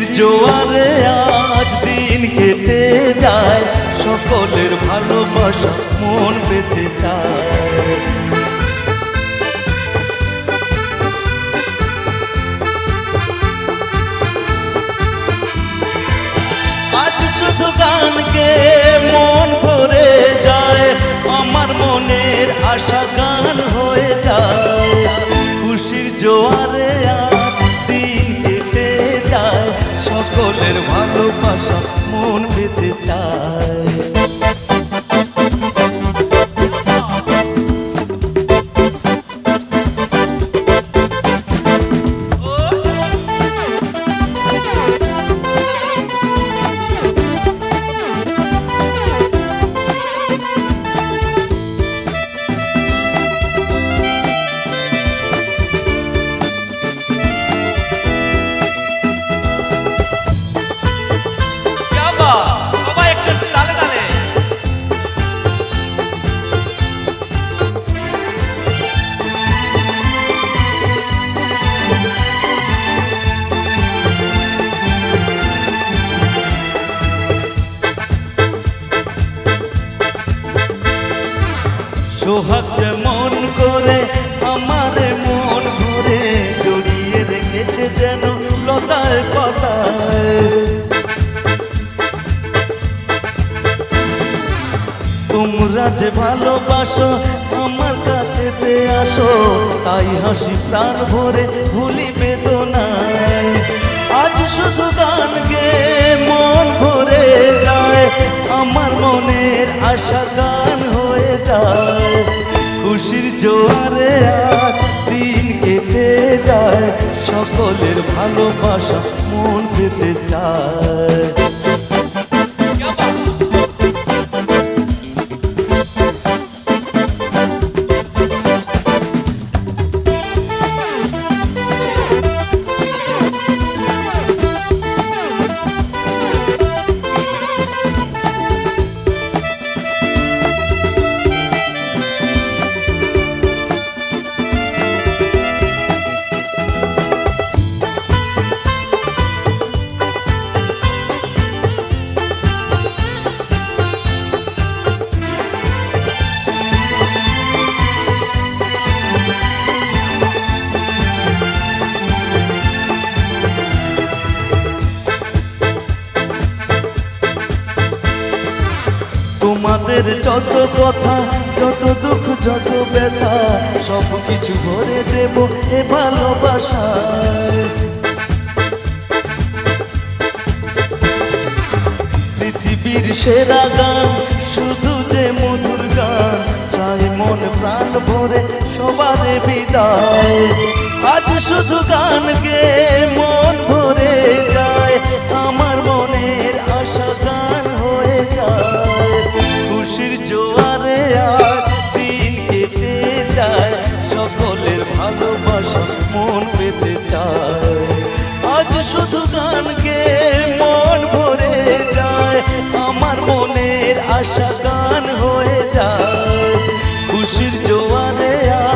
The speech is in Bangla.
জোয়ারে আজ দিন কেটে যায় সকলের ভালোবাসা মন পেতে চায়। সকলের ভালোবাসা মন পেতে চায়। সোহাগ যেমন করে, আমার মন ভরে জড়িয়ে রেখেছে যেন লতায় পাতায়। তোমরা যে ভালোবাসো, আমার কাছে আসো, তাই হাসি প্রাণ ভরে ভুলি বেদনায়। আজ শুধু গান গে, মন ভরে যায়, আমার মনের আশা গান হয়ে যায়। জোয়ারে আর দিন কেটে যায় সকলের ভালোবাসা মন পেতে চায়। তোমাদের যত কথা, যত দুঃখ, যত ব্যথা, সব কিছু ভরে দেব এ ভালোবাসায়। পৃথিবীর সেরা গান, শুধু যে মধুর গান চাই মন প্রাণ ভরে সবারে বিদায়। আজ শুধু গান গে, মন ভাষা গান হয়ে যায়। খুশির জোয়ানে আ